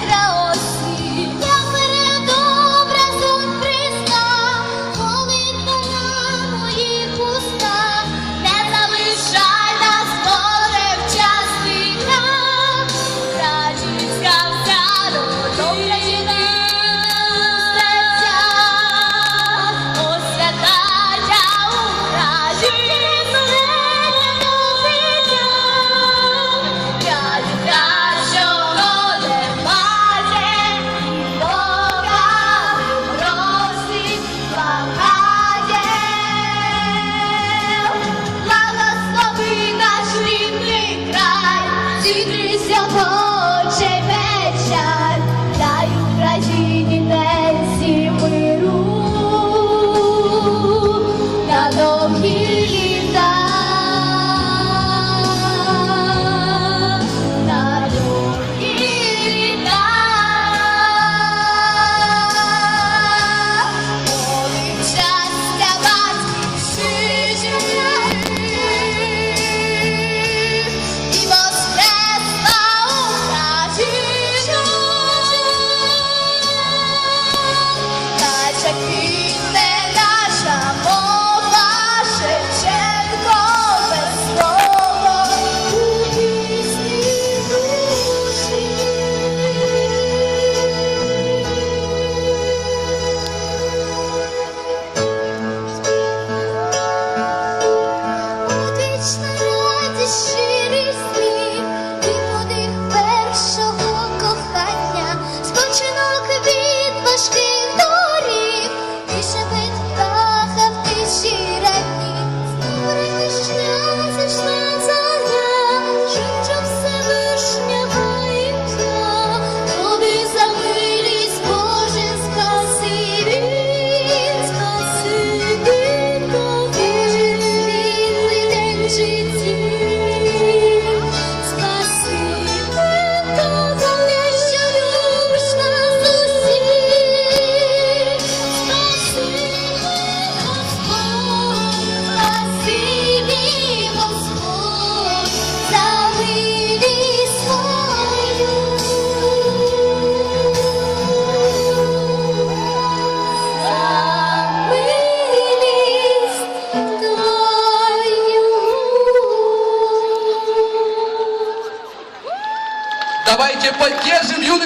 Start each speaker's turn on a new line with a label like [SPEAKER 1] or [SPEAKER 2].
[SPEAKER 1] throw країні не.
[SPEAKER 2] поддержим юных